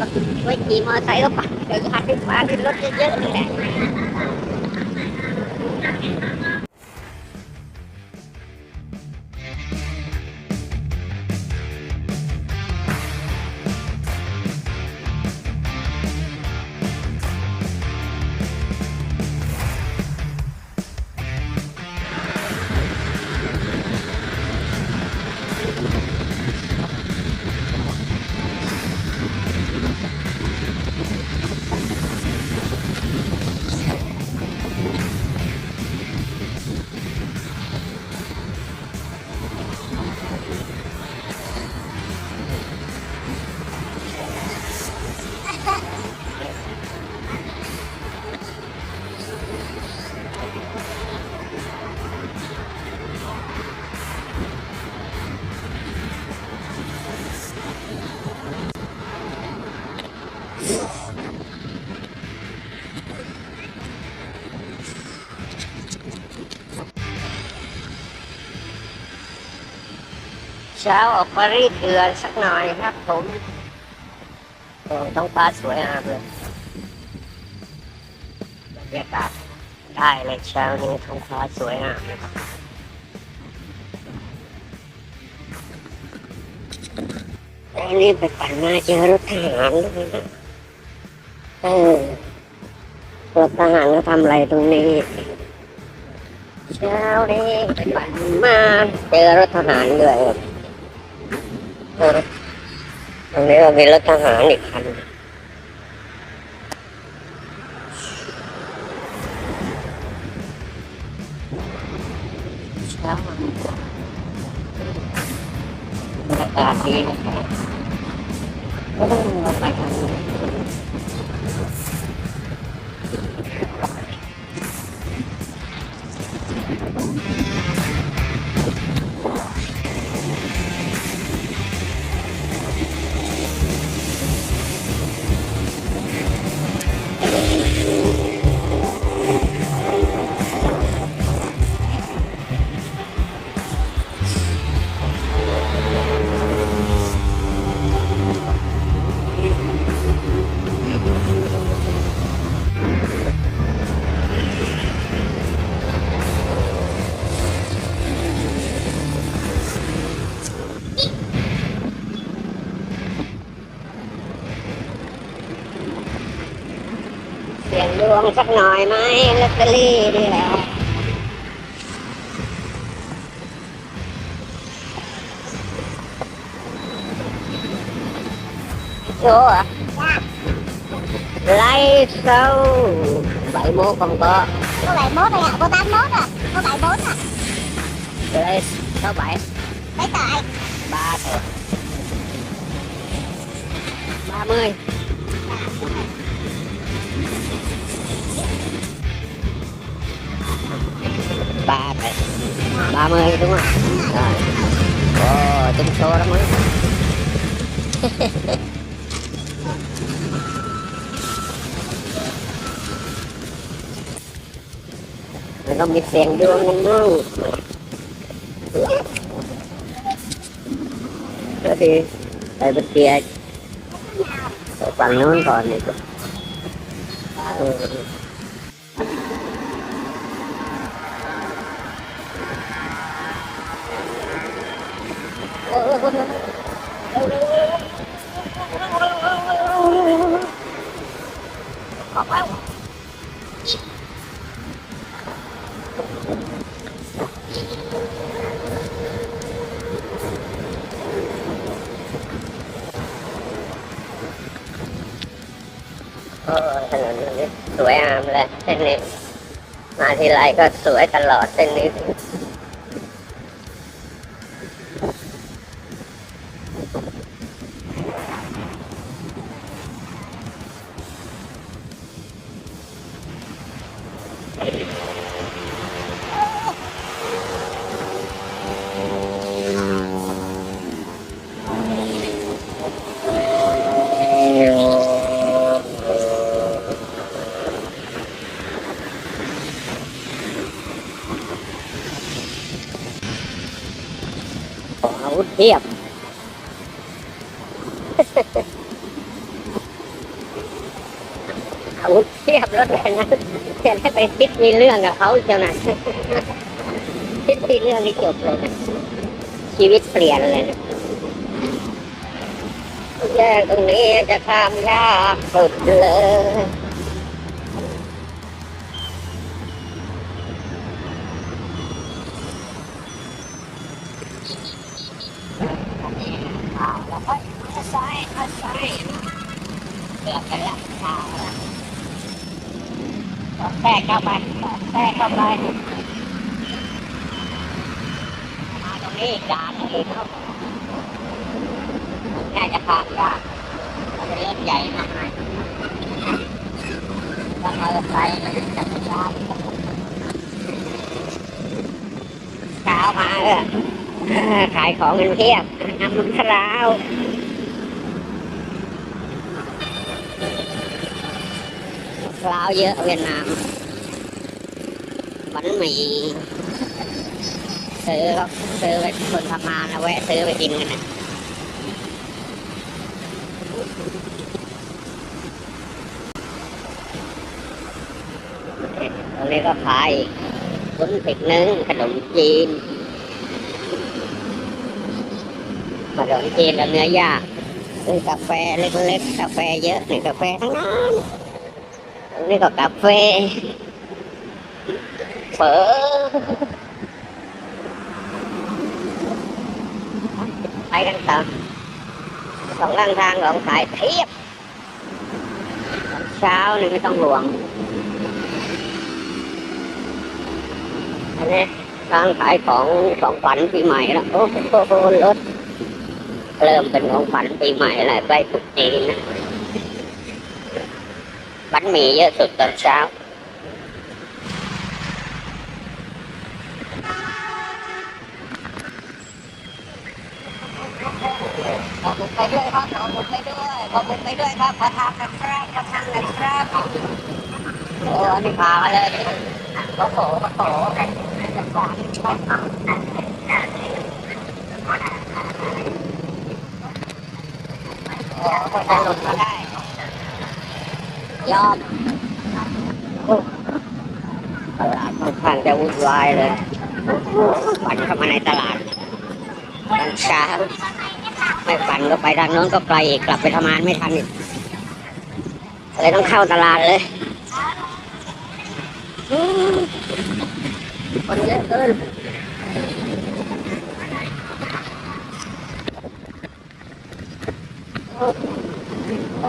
ก็ไว้ขี่มอเตอร์ไซค์ก็ไปเดี๋ยวหัดไปมาขึ้นรถเยอะๆนี่แหละ เช้าออกมารีดเดือนสักหน่อยครับผมโอ้ท้องฟ้าสวยงามเลยบรรยากาศได้เลยเช้านี้ท้องฟ้าสวยงามนะครับรีบไปปั่นมาเจอรถทหารด้วยนะเออรถทหารก็ทำอะไรตรงนี้ เช้านี้ไปปั่นมาเจอรถทหารด้วย ตรงนี้เรามีรถทหารอีกคันเช้าบรรยากาศดีนะครับก็ต้องมาไปทางนี้ วงสักหน่อยไหมลอตเตอรี่นี่แหละโจ้อะไล่เศร้าใบโม còn có Có 71 rồi ạ, có 81 à, có 74 à. lấy sáu bảy Lấy tại ba thôi ba mươi 30 đúng không? Rồi. Wow, tính số đó mới. Nó bị phèn đường ngang ngang rồi thì tại bên kia. Phần nó còn này ừ. โอ้ถนนนี้สวยงามเลยเส้นนี้ มาทีไรก็สวยตลอดเส้นนี้ เทียบ เทียบรถเลยนะจะได้ไปคิดมีเรื่องกับเขาเจ้านะคิดมีเรื่องนี้จบเลยนะชีวิตเปลี่ยนเลยนะแยกตรงนี้จะข้ามยากสุดเลยแล้วก็ซ้ายซ้ายเกือบไปละทางละ แทรกเข้าไปแทรกเข้าไปมาตรงนี้ด่านนี้เขาน่าจะผ่านยากเป็นใหญ่หน่อยต้องเอาไปจักรยานเช้ามาเออขายของกันเพียบน้ำมันคราว คราวเยอะเวียดนามมันมีซื้อก็ซื้อไปคนทำงานแล้วแวะซื้อไปกินกันนะตรงนี้ก็ขายวุ้นผิกนึ่งขนมจีนขนมจีนแล้วเนื้อย่างซื้อกาแฟเล็กๆกาแฟเยอะนี่กาแฟทั้งนั้น นี้ก็กาแฟเฝอไปกันต่อสองข้างทางของขายเทียบ เช้านี่ไม่ต้องห่วงอันนี้ร้านขายของของขวัญปีใหม่แล้วโอ้โหรถเริ่มเป็นของขวัญปีใหม่แล้วใกล้ตรุษจีนนะ บ ánh mì với thịt tôm sao ขอบคุณไปด้วยครับขอบคุณไปด้วยขอบคุณไปด้วยครับขอทำนะครับขอทำนะครับโอ้อันนี้พามาเลยก็โผล่ก็โผล่กันจะก่อนโอ้คนจะหลุดมาได้ ยอมตลาดค่อนข้างจะวุ่นวายเลยปั่นเข้ามาในตลาดตอนเช้าไม่ปั่นก็ไปทางโน้นก็ไกลอีกกลับไปทำงานไม่ทันอีกเลยต้องเข้าตลาดเลยคนเยอะเกินโอ้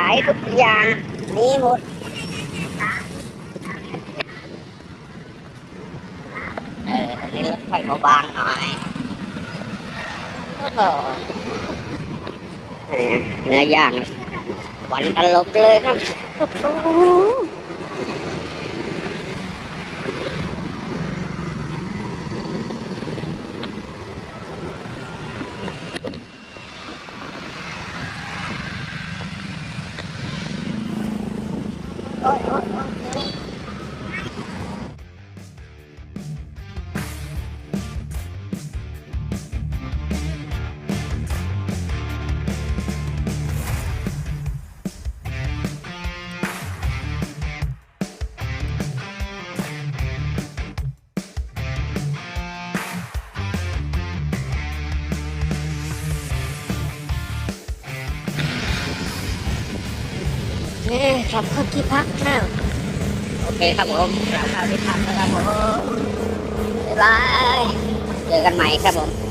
าก็ไปขี่มอเตอย่าขึ้นฟ้าขึ้นรถเยอนี่แหละความสนุกยิ่งบังเกิดขายทุกอย่างมีหมดเออนี่รถไฟเบาๆหน่อยเนื้อย่างหวานตลบเลยครับ กลับเข้าที่พักแล้วโอเคครับผมกลับเข้าที่พักแล้วครับผมบ๊ายบายเจอกันใหม่ครับผม